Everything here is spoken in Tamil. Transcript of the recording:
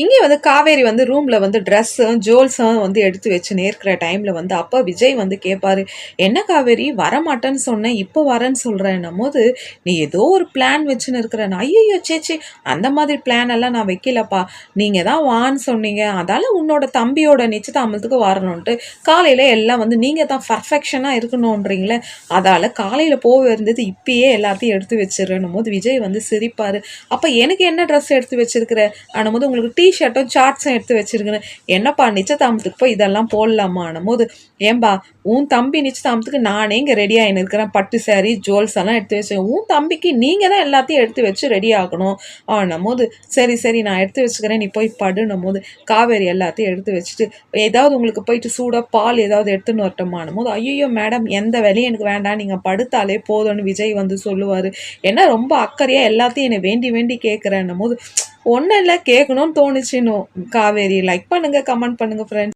இங்கே வந்து காவேரி வந்து ரூமில் வந்து ட்ரெஸ்ஸும் ஜுவல்ஸும் வந்து எடுத்து வச்சு நேர்க்கிற டைமில் வந்து அப்போ விஜய் வந்து கேட்பாரு என்ன காவேரி வரமாட்டேன்னு சொன்னேன் இப்போ வரேன்னு சொல்கிறேன்னும் போது நீ ஏதோ ஒரு பிளான் வச்சுன்னு இருக்கிற. ஐயோ சேச்சி அந்த மாதிரி பிளான் எல்லாம் நான் வைக்கலப்பா. நீங்கள் தான் வான்னு சொன்னீங்க. அதால உன்னோட தம்பியோட நிச்சயதாமத்துக்கு வரணுன்ட்டு காலையில் எல்லாம் வந்து நீங்கள் தான் பர்ஃபெக்ஷனாக இருக்கணுன்றீங்களே அதால் காலையில் போக இருந்தது இப்பயே எல்லாத்தையும் எடுத்து வச்சிடணும் போது விஜய் வந்து சிரிப்பார். அப்போ எனக்கு என்ன ட்ரெஸ் எடுத்து வச்சிருக்கிற? போது உங்களுக்கு டிஷர்ட்டும் சார்ட்ஸும் எடுத்து வச்சிருக்கேன் என்னப்பா நிச்சயதாமத்துக்கு போய் இதெல்லாம் போடலாமான்னும் போது ஏன்பா உன் தம்பி நிச்சயதாமத்துக்கு நானே இங்கே ரெடி ஆகின்னு இருக்கிறேன் பட்டு saree ஜுவல்ஸ் எல்லாம் எடுத்து வச்சு உன் தம்பிக்கு நீங்கள் தான் எல்லாத்தையும் எடுத்து வச்சு ரெடி ஆகணும். ஆனும் போது சரி சரி நான் எடுத்து வச்சுக்கிறேன் நீ போய் படுனும் போது காவேரி எல்லாத்தையும் எடுத்து வச்சுட்டு ஏதாவது உங்களுக்கு போயிட்டு சூடாக பால் ஏதாவது எடுத்துன்னு வரட்டுமானும் போது ஐயோ மேடம் எந்த வேலையும் எனக்கு வேண்டாம். நீங்கள் படுத்தாலே போதும்னு விஜய் வந்து சொல்லுவார். ஏன்னா ரொம்ப அக்கறையாக எல்லாத்தையும் என்னை வேண்டி வேண்டி கேட்குறேன்னும் போது ஒன்றும் இல்லை கேட்கணும்னு தோணுச்சுன்னு. காவேரி லைக் பண்ணுங்கள் கமெண்ட் பண்ணுங்கள் ஃப்ரெண்ட்ஸ்